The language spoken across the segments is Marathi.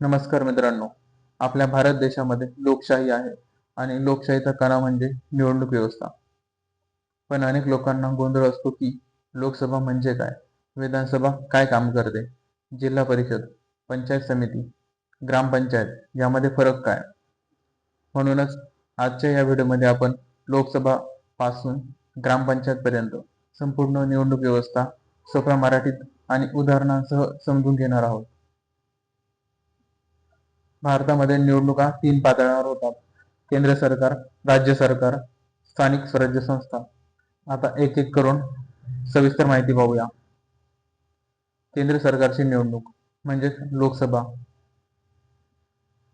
नमस्कार मित्रांनो. आपल्या भारत देशामध्ये लोकशाही आहे आणि लोकशाहीचा कणा म्हणजे निवडणूक व्यवस्था. पण अनेक लोकांना गोंधळ असतो की लोकसभा म्हणजे काय? विधानसभा काय काम करते? जिल्हा परिषद पंचायत समिती ग्रामपंचायत यामध्ये फरक काय? म्हणूनच आजच्या या व्हिडिओमध्ये आपण लोकसभा पासून ग्रामपंचायतपर्यंत संपूर्ण निवडणूक व्यवस्था सोप्या मराठीत आणि उदाहरणांसह समजून घेणार आहोत. भारतामध्ये निवडणुका तीन पातळ्यावर होतात. केंद्र सरकार राज्य सरकार स्थानिक स्वराज्य संस्था. आता एक एक करून सविस्तर माहिती पाहूया. केंद्र सरकारची निवडणूक म्हणजे लोकसभा.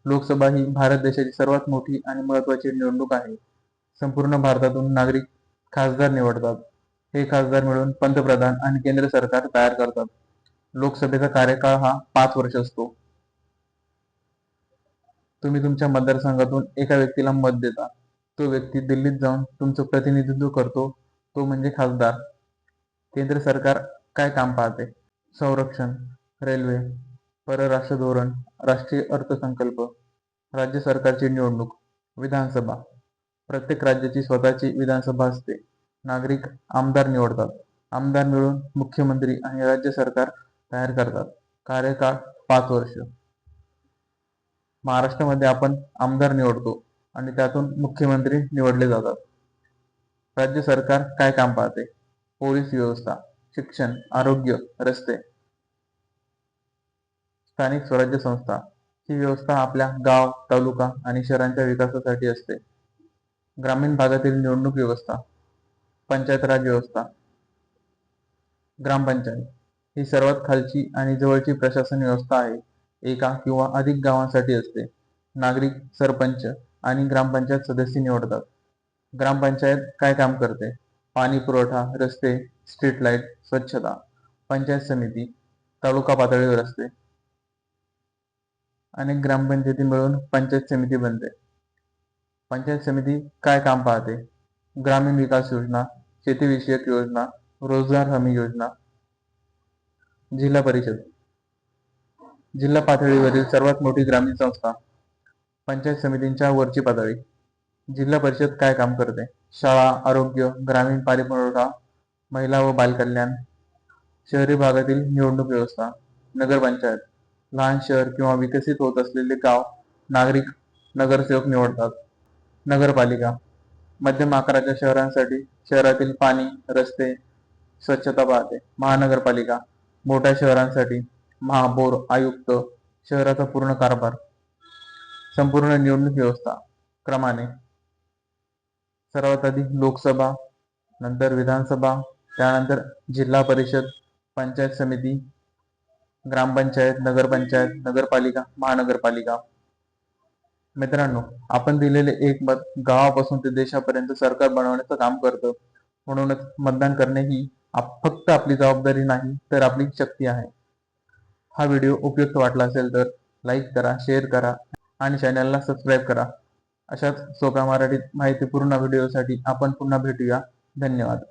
लोकसभा ही भारत देशाची सर्वात मोठी आणि महत्वाची निवडणूक आहे. संपूर्ण भारतातून नागरिक खासदार निवडतात. हे खासदार मिळून पंतप्रधान आणि केंद्र सरकार तयार करतात. लोकसभेचा कार्यकाळ हा पाच वर्ष असतो. तुम्ही तुमच्या मतदारसंघातून एका व्यक्तीला मत देता. तो व्यक्ती दिल्लीत जाऊन तुमचं प्रतिनिधित्व करतो. तो म्हणजे खासदार. केंद्र सरकार काय काम पाहते? संरक्षण रेल्वे परराष्ट्र धोरण राष्ट्रीय अर्थसंकल्प राज्य सरकारची निवडणूक विधानसभा. प्रत्येक राज्याची स्वतःची विधानसभा असते. नागरिक आमदार निवडतात. आमदार मिळून मुख्यमंत्री आणि राज्य सरकार तयार करतात. कार्यकाळ पाच वर्ष. महाराष्ट्रामध्ये आपण आमदार निवडतो आणि त्यातून मुख्यमंत्री निवडले जातात. राज्य सरकार काय काम पाहते? पोलीस व्यवस्था शिक्षण आरोग्य रस्ते. स्थानिक स्वराज्य संस्था ही व्यवस्था आपल्या गाव तालुका आणि शहरांच्या विकासासाठी असते. ग्रामीण भागातील निवडणूक व्यवस्था पंचायत राज व्यवस्था ग्रामपंचायत ही सर्वात खालची आणि जवळची प्रशासन व्यवस्था आहे. एका किंवा अधिक गावांसाठी असते. नागरिक सरपंच आणि ग्रामपंचायत सदस्य निवडतात. ग्रामपंचायत काय काम करते? पाणी पुरवठा रस्ते स्ट्रीट लाइट स्वच्छता पंचायत समिती तालुका पातळीवर असते. अनेक ग्रामपंचायती मिळून पंचायत समिती बनते. पंचायत समिती काय काम पाहते? ग्रामीण विकास योजना शेतीविषयक योजना रोजगार हमी योजना जिल्हा परिषद. जिल्हा पातळीवरील सर्वात मोठी ग्रामीण संस्था पंचायत समितींच्या वरची पातळी. जिल्हा परिषद काय काम करते? शाळा आरोग्य ग्रामीण पाणीपुरवठा महिला व बालकल्याण शहरी भागातील निवडणूक व्यवस्था नगरपंचायत लहान शहर किंवा विकसित होत असलेले गाव नागरिक नगरसेवक निवडतात. नगरपालिका मध्यम आकाराच्या शहरांसाठी शहरातील पाणी रस्ते स्वच्छता पाहते. महानगरपालिका मोठ्या शहरांसाठी महापौर आयुक्त शहराचा पूर्ण कारभार संपूर्ण निवडणूक व्यवस्था क्रमाने. सर्वात आधी लोकसभा नंतर विधानसभा त्यानंतर जिल्हा परिषद पंचायत समिती ग्रामपंचायत नगरपंचायत नगरपालिका महानगरपालिका. मित्रांनो आपण दिलेले एक मत गावापासून ते देशापर्यंत सरकार बनवण्याचं काम करतं. म्हणूनच मतदान करणे ही आप- फक्त आपली जबाबदारी नाही तर आपली शक्ती आहे. हा व्हिडिओ उपयुक्त वाटला असेल तर लाईक करा शेअर करा आणि चॅनलला सबस्क्राईब करा. अशाच सोप्या मराठीत माहितीपूर्ण व्हिडिओसाठी आपण पुन्हा भेटूया. धन्यवाद.